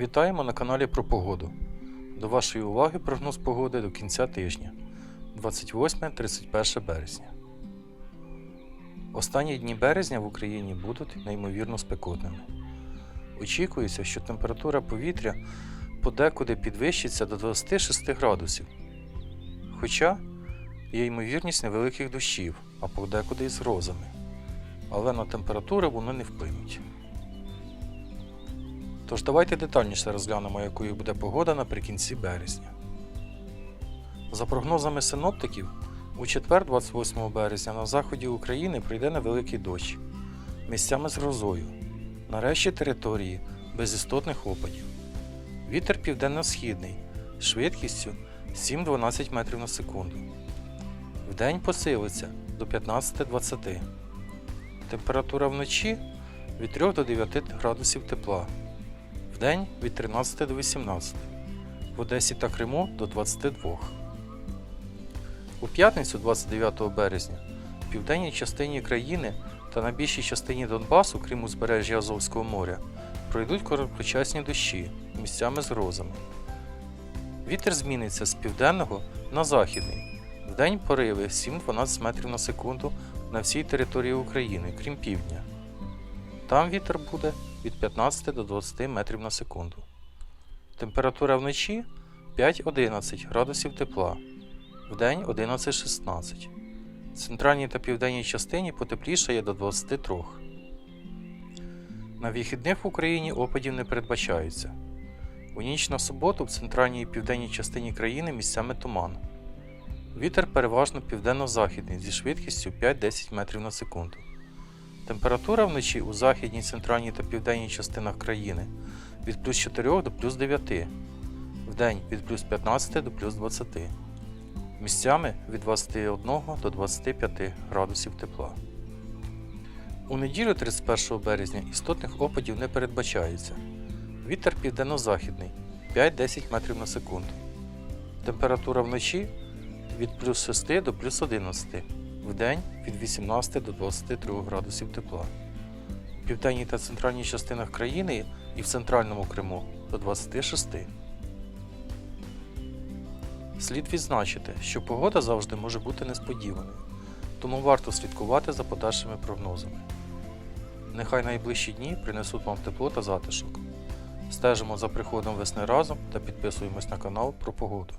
Вітаємо на каналі про погоду. До вашої уваги прогноз погоди до кінця тижня 28-31 березня. Останні дні березня в Україні будуть неймовірно спекотними. Очікується, що температура повітря подекуди підвищиться до 26 градусів. Хоча є ймовірність невеликих дощів, а подекуди із грозами. Але на температури вони не вплинуть. Тож давайте детальніше розглянемо, якою буде погода наприкінці березня. За прогнозами синоптиків, у четвер, 28 березня, на заході України прийде невеликий дощ, місцями з грозою, на решті території без істотних опадів. Вітер південно-східний з швидкістю 7-12 метрів на секунду. Вдень посилиться до 15-20. Температура вночі від 3 до 9 градусів тепла. Вдень від 13 до 18, в Одесі та Криму до 22. У п'ятницю 29 березня в південній частині країни та на більшій частині Донбасу, крім узбережжя Азовського моря, пройдуть короткочасні дощі місцями з грозами. Вітер зміниться з південного на західний. Вдень пориви 7-12 метрів на секунду на всій території України, крім півдня. Там вітер буде від 15 до 20 метрів на секунду. Температура вночі 5-11 градусів тепла, вдень 11-16. В центральній та південній частині потеплішає до 23. На вихідних в Україні опадів не передбачаються. У ніч на суботу в центральній і південній частині країни місцями туман. Вітер переважно південно-західний зі швидкістю 5-10 метрів на секунду. Температура вночі у західній, центральній та південній частинах країни від плюс 4 до плюс 9, вдень від плюс 15 до плюс 20, місцями від 21 до 25 градусів тепла. У неділю 31 березня істотних опадів не передбачається. Вітер південно-західний 5-10 метрів на секунду. Температура вночі від плюс 6 до плюс 11 вдень від 18 до 23 градусів тепла. В південній та центральній частинах країни і в центральному Криму до 26. Слід відзначити, що погода завжди може бути несподіваною, тому варто слідкувати за подальшими прогнозами. Нехай найближчі дні принесуть вам тепло та затишок. Стежимо за приходом весни разом та підписуємось на канал про погоду.